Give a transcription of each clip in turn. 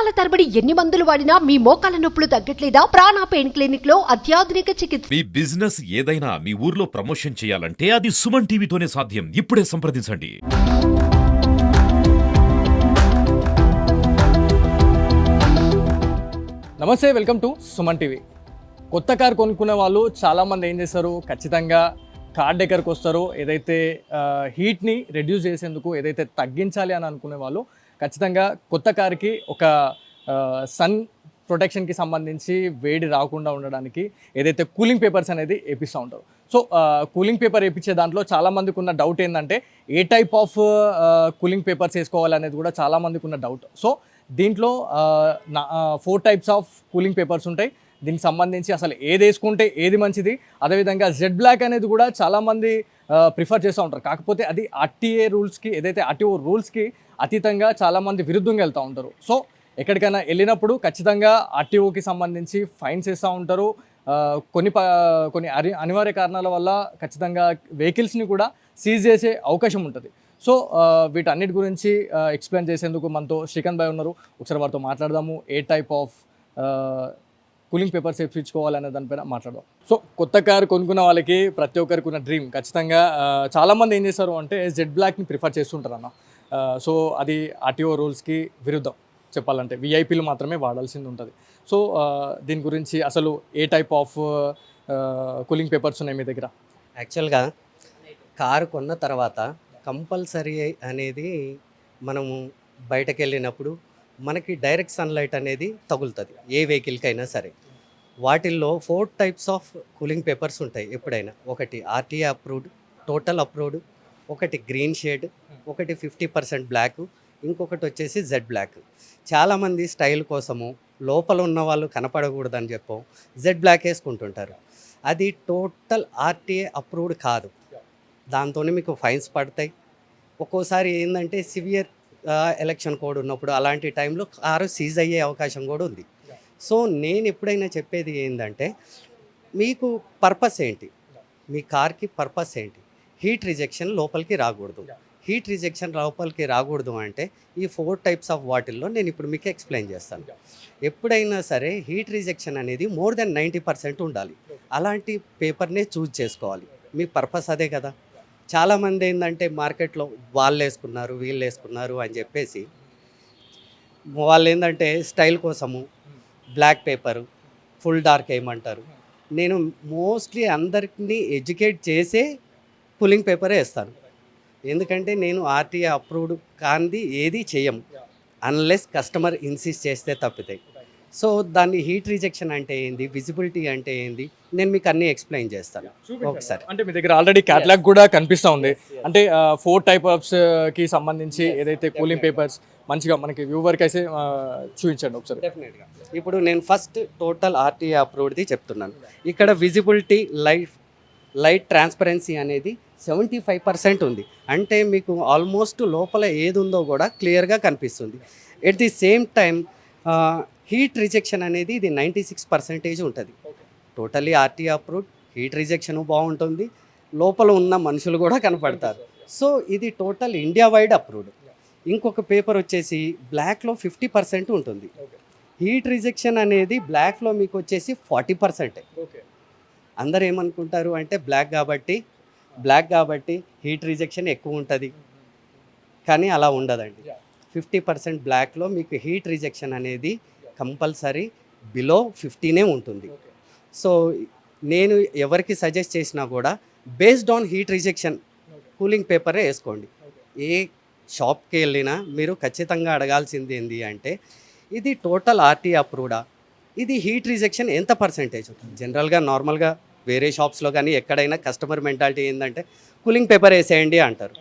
సంవత్సరాల తరబడి ఎన్ని మందులు వాడినా మీ మోకాల నొప్పులు తగ్గట్లేదా? ప్రాణ పెయిన్ క్లినిక్లో అత్యాధునిక చికిత్స. మీ బిజినెస్ ఏదైనా మీ ఊర్లో ప్రమోషన్ చేయాలంటే అది సుమన్ టీవీతోనే సాధ్యం. ఇప్పుడే సంప్రదించండి. నమస్తే వెల్కమ్ టు సుమన్ టీవీ. కొత్త కార్ కొనుక్కునే వాళ్ళు చాలామంది ఏం చేస్తారు? ఖచ్చితంగా కార్ దగ్గరకు వస్తారు. ఏదైతే హీట్ని రెడ్యూస్ చేసేందుకు ఏదైతే తగ్గించాలి అని అనుకునే వాళ్ళు ఖచ్చితంగా కొత్త కార్కి ఒక సన్ ప్రొటెక్షన్కి సంబంధించి వేడి రాకుండా ఉండడానికి ఏదైతే కూలింగ్ పేపర్స్ అనేది వేపిస్తూ ఉంటారు. సో కూలింగ్ పేపర్ వేయించే దాంట్లో చాలామందికి ఉన్న డౌట్ ఏంటంటే ఏ టైప్ ఆఫ్ కూలింగ్ పేపర్స్ వేసుకోవాలనేది కూడా చాలామందికి ఉన్న డౌట్. సో దీంట్లో నా four types of cooling papers ఉంటాయి. దీనికి సంబంధించి అసలు ఏది వేసుకుంటే ఏది మంచిది? అదేవిధంగా జెడ్ బ్లాక్ అనేది కూడా చాలామంది ప్రిఫర్ చేస్తూ ఉంటారు. కాకపోతే అది ఆర్టీఏ రూల్స్కి ఏదైతే ఆర్టీఓ రూల్స్కి అతీతంగా చాలామంది విరుద్ధంగా వెళ్తూ ఉంటారు. సో ఎక్కడికైనా వెళ్ళినప్పుడు ఖచ్చితంగా ఆర్టీఓకి సంబంధించి ఫైన్స్ వేస్తూ ఉంటారు. కొన్ని ప కొన్ని అనివార్య కారణాల వల్ల ఖచ్చితంగా వెహికల్స్ని కూడా సీజ్ చేసే అవకాశం ఉంటుంది. సో వీటన్నిటి గురించి ఎక్స్ప్లెయిన్ చేసేందుకు మనతో శ్రీకాంత్ భాయ్ ఉన్నారు. ఒకసారి వారితో మాట్లాడదాము. ఏ టైప్ ఆఫ్ కూలింగ్ పేపర్స్ వేయించుకోవాలనే దానిపైన మాట్లాడదాం. సో కొత్త కారు కొనుక్కున్న వాళ్ళకి ప్రతి ఒక్కరికి ఉన్న డ్రీమ్ ఖచ్చితంగా చాలామంది ఏం చేస్తారు అంటే జెడ్ బ్లాక్ని ప్రిఫర్ చేస్తుంటారు అన్న సో అది ఆర్టీఓ రూల్స్కి విరుద్ధం చెప్పాలంటే. విఐపీలు మాత్రమే వాడాల్సింది ఉంటుంది. సో దీని గురించి అసలు ఏ టైప్ ఆఫ్ కూలింగ్ పేపర్స్ ఉన్నాయి మీ దగ్గర? యాక్చువల్గా కారు కొన్న తర్వాత కంపల్సరీ అనేది మనము బయటకు వెళ్ళినప్పుడు మనకి డైరెక్ట్ సన్లైట్ అనేది తగులుతుంది ఏ వెహికల్కైనా సరే. వాటిల్లో four types of cooling papers ఉంటాయి ఎప్పుడైనా. ఒకటి ఆర్టీఏ అప్రూవ్డ్ టోటల్ అప్రూవ్డ్ ఒకటి గ్రీన్ షేడ్ ఒకటి ఫిఫ్టీ పర్సెంట్ బ్లాక్ ఇంకొకటి వచ్చేసి జెడ్ బ్లాక్. చాలామంది స్టైల్ కోసము లోపల ఉన్న వాళ్ళు కనపడకూడదని చెప్పు జెడ్ బ్లాక్ వేసుకుంటుంటారు. అది టోటల్ ఆర్టీఏ అప్రూవ్డ్ కాదు. దాంతోనే మీకు ఫైన్స్ పడతాయి. ఒక్కోసారి ఏంటంటే సివియర్ ఎలక్షన్ కోడ్ ఉన్నప్పుడు అలాంటి టైంలో కారు సీజ్ అయ్యే అవకాశం కూడా ఉంది. సో నేను ఎప్పుడైనా చెప్పేది ఏంటంటే మీకు పర్పస్ ఏంటి? మీ కార్కి పర్పస్ ఏంటి? హీట్ రిజెక్షన్ లోపలికి రాకూడదు. హీట్ రిజెక్షన్ లోపలికి రాకూడదు అంటే ఈ ఫోర్ టైప్స్ ఆఫ్ వాటిల్లో నేను ఇప్పుడు మీకు ఎక్స్ప్లెయిన్ చేస్తాను. ఎప్పుడైనా సరే హీట్ రిజెక్షన్ అనేది మోర్ దెన్ నైంటీ పర్సెంట్ ఉండాలి. అలాంటి పేపర్నే చూజ్ చేసుకోవాలి. మీ పర్పస్ అదే కదా. చాలామంది ఏంటంటే మార్కెట్లో వాళ్ళు వేసుకున్నారు వీళ్ళు వేసుకున్నారు అని చెప్పేసి వాళ్ళు ఏంటంటే స్టైల్ కోసము బ్లాక్ పేపర్ ఫుల్ డార్క్ వేయమంటారు నేను మోస్ట్లీ అందరినీ ఎడ్యుకేట్ చేసే పులింగ్ పేపరే వేస్తాను ఎందుకంటే నేను ఆర్టీఏ అప్రూవ్డ్ కానిది ఏది చేయము అన్లెస్ కస్టమర్ ఇన్సిస్ట్ చేస్తే తప్పితాయి సో దాన్ని హీట్ రిజెక్షన్ అంటే ఏంది? విజిబిలిటీ అంటే ఏంది? నేను మీకు అన్నీ ఎక్స్ప్లెయిన్ చేస్తాను. ఒకసారి. అంటే మీ దగ్గర ఆల్రెడీ క్యాటలాగ్ కూడా కనిపిస్తూ ఉంది. అంటే ఫోర్ టైప్ ఆఫ్స్కి సంబంధించి ఏదైతే కూలింగ్ పేపర్స్ మంచిగా మనకి వ్యూవర్కి అయితే ఆ, చూపించండి ఒకసారి. డెఫినెట్గా ఇప్పుడు నేను ఫస్ట్ టోటల్ ఆర్టీఏ అప్రూవ్డ్ది చెప్తున్నాను. ఇక్కడ విజిబిలిటీ లైట్ లైట్ ట్రాన్స్పరెన్సీ అనేది సెవెంటీ ఫైవ్ పర్సెంట్ ఉంది. అంటే మీకు ఆల్మోస్ట్ లోపల ఏది ఉందో కూడా క్లియర్గా కనిపిస్తుంది. At the same time heat rejection అనేది ఇది నైంటీ సిక్స్ పర్సెంటేజ్ ఉంటుంది. Totally RTA approved heat rejection బాగుంటుంది లోపల ఉన్న మనుషులు కూడా కనపడతారు. సో ఇది టోటల్ ఇండియా వైడ్ అప్రూవ్డ్. ఇంకొక పేపర్ వచ్చేసి బ్లాక్లో ఫిఫ్టీ పర్సెంట్ ఉంటుంది. హీట్ రిజెక్షన్ అనేది బ్లాక్లో మీకు వచ్చేసి ఫార్టీ పర్సెంటే. అందరు ఏమనుకుంటారు అంటే బ్లాక్ కాబట్టి బ్లాక్ కాబట్టి హీట్ రిజెక్షన్ ఎక్కువ ఉంటుంది. కానీ అలా ఉండదండి. ఫిఫ్టీ పర్సెంట్ బ్లాక్లో మీకు హీట్ రిజెక్షన్ అనేది కంపల్సరీ బిలో ఫిఫ్టీనే ఉంటుంది. సో నేను ఎవరికి సజెస్ట్ చేసినా కూడా based on heat rejection cooling పేపరే వేసుకోండి. ఏ షాప్కి వెళ్ళినా మీరు ఖచ్చితంగా అడగాల్సింది ఏంటి అంటే ఇది టోటల్ ఆర్టీ అప్రూవ్డా ఇది హీట్ రిజెక్షన్ ఎంత పర్సెంటేజ్ ఉంటుంది? జనరల్గా నార్మల్గా వేరే షాప్స్లో కానీ ఎక్కడైనా కస్టమర్ మెంటాలిటీ ఏంటంటే కూలింగ్ పేపర్ వేసేయండి అంటారు.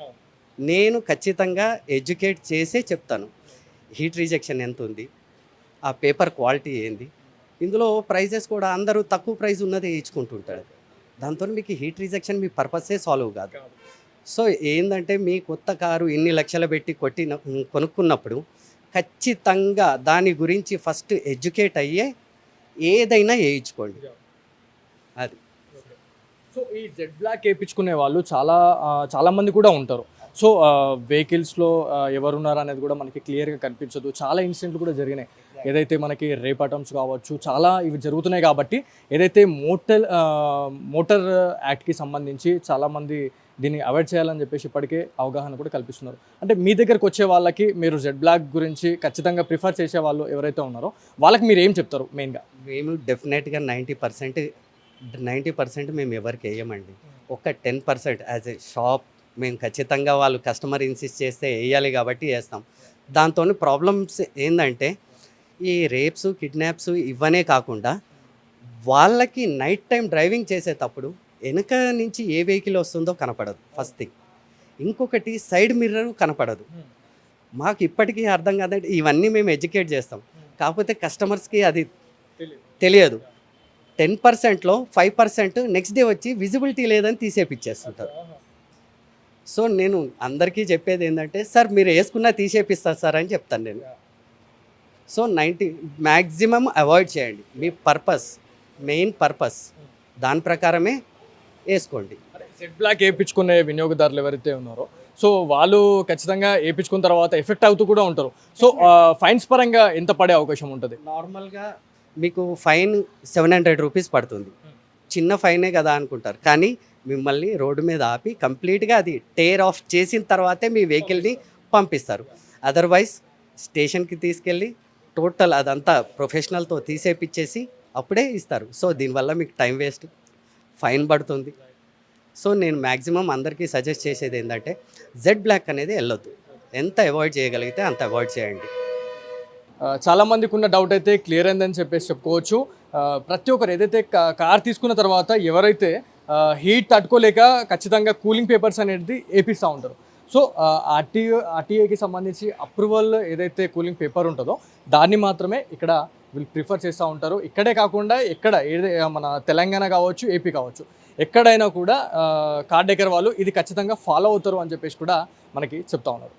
నేను ఖచ్చితంగా ఎడ్యుకేట్ చేసే చెప్తాను. హీట్ రిజెక్షన్ ఎంత ఉంది? ఆ పేపర్ క్వాలిటీ ఏంది? ఇందులో ప్రైజెస్ కూడా అందరూ తక్కువ ప్రైస్ ఉన్నది ఇచ్చుకుంటుంటాడు దాంతో మీకు హీట్ రిజెక్షన్ మీ పర్పసే సాల్వ్ కాదు. సో ఏంటంటే మీ కొత్త కారు ఇన్ని లక్షలు పెట్టి కొట్టిన కొనుక్కున్నప్పుడు ఖచ్చితంగా దాని గురించి ఫస్ట్ ఎడ్యుకేట్ అయ్యే ఏదైనా వేయించుకోండి. అది. సో ఈ జెడ్ బ్లాక్ వేయించుకునే వాళ్ళు చాలా చాలామంది కూడా ఉంటారు. సో వెహికల్స్లో ఎవరున్నారు అనేది కూడా మనకి క్లియర్గా కనిపించదు. చాలా ఇన్సిడెంట్లు కూడా జరిగినాయి. ఏదైతే మనకి రేప్ అటమ్స్ కావచ్చు చాలా ఇవి జరుగుతున్నాయి కాబట్టి ఏదైతే మోటల్ మోటార్ యాక్ట్కి సంబంధించి చాలామంది దీన్ని అవాయిడ్ చేయాలని చెప్పేసి ఇప్పటికే అవగాహన కూడా కల్పిస్తున్నారు. అంటే మీ దగ్గరకు వచ్చే వాళ్ళకి మీరు జెడ్ బ్లాక్ గురించి ఖచ్చితంగా ప్రిఫర్ చేసే వాళ్ళు ఎవరైతే ఉన్నారో వాళ్ళకి మీరు ఏం చెప్తారు మెయిన్గా? మేము డెఫినెట్గా నైంటీ పర్సెంట్ నైంటీ పర్సెంట్ మేము ఎవరికి వేయమండి. ఒక ten percent as a shop మేము ఖచ్చితంగా వాళ్ళు కస్టమర్ ఇన్సిస్ట్ చేస్తే వేయాలి కాబట్టి వేస్తాం. దాంతో ప్రాబ్లమ్స్ ఏంటంటే ఈ రేప్స్ కిడ్నాప్స్ ఇవనే కాకుండా వాళ్ళకి నైట్ టైం డ్రైవింగ్ చేసేటప్పుడు వెనుక నుంచి ఏ వెహికల్ వస్తుందో కనపడదు ఫస్ట్ థింగ్. ఇంకొకటి సైడ్ మిర్రర్ కనపడదు. మాకు ఇప్పటికీ అర్థం కాదంటే ఇవన్నీ మేము ఎడ్యుకేట్ చేస్తాం. కాకపోతే కస్టమర్స్కి అది తెలియదు. టెన్ పర్సెంట్లో ఫైవ్ పర్సెంట్ నెక్స్ట్ డే వచ్చి విజిబిలిటీ లేదని తీసేపిచ్చేస్తుంటారు. సో నేను అందరికీ చెప్పేది ఏంటంటే సార్ మీరు వేసుకున్నా తీసేపిస్తారు సార్ అని చెప్తాను నేను. సో నైంటీ మ్యాక్సిమం అవాయిడ్ చేయండి. మీ పర్పస్ మెయిన్ పర్పస్ దాని ప్రకారమే వేసుకోండి. సెట్ బ్లాక్ వేయించుకునే వినియోగదారులు ఎవరైతే ఉన్నారో సో వాళ్ళు ఖచ్చితంగా వేయించుకున్న తర్వాత ఎఫెక్ట్ అవుతూ కూడా ఉంటారు. సో ఫైన్స్ పరంగా ఎంత పడే అవకాశం ఉంటుంది? నార్మల్గా మీకు ఫైన్ సెవెన్ హండ్రెడ్ రూపీస్ పడుతుంది. చిన్న ఫైనే కదా అనుకుంటారు. కానీ మిమ్మల్ని రోడ్డు మీద ఆపి కంప్లీట్గా అది టేర్ ఆఫ్ చేసిన తర్వాతే మీ వెహికల్ని పంపిస్తారు. అదర్వైజ్ స్టేషన్కి తీసుకెళ్ళి టోటల్ అదంతా ప్రొఫెషనల్తో తీసేపిచ్చేసి అప్పుడే ఇస్తారు. సో దీనివల్ల మీకు టైం వేస్ట్ ఫైన్ పడుతుంది. సో నేను మ్యాక్సిమం అందరికీ సజెస్ట్ చేసేది ఏంటంటే జెడ్ బ్లాక్ అనేది వెళ్ళొద్దు. ఎంత అవాయిడ్ చేయగలిగితే అంత అవాయిడ్ చేయండి. చాలామందికి చాలా మందికి ఉన్న డౌట్ అయితే క్లియర్ అయిందని చెప్పేసి చెప్పుకోవచ్చు. ప్రతి ఒక్కరు ఏదైతే కార్ తీసుకున్న తర్వాత ఎవరైతే హీట్ తట్టుకోలేక ఖచ్చితంగా కూలింగ్ పేపర్స్ అనేది వేపిస్తూ ఉంటారు. సో ఆర్టీఓ ఆర్టీఏకి సంబంధించి అప్రూవల్ ఏదైతే కూలింగ్ పేపర్ ఉంటుందో దాన్ని మాత్రమే ఇక్కడ వీళ్ళు ప్రిఫర్ చేస్తూ ఉంటారు. ఇక్కడే కాకుండా ఎక్కడ ఏదే మన తెలంగాణ కావచ్చు ఏపీ కావచ్చు ఎక్కడైనా కూడా కార్ డెకర్ వాళ్ళు ఇది ఖచ్చితంగా ఫాలో అవుతారు అని చెప్పేసి కూడా మనకి చెప్తా ఉన్నారు.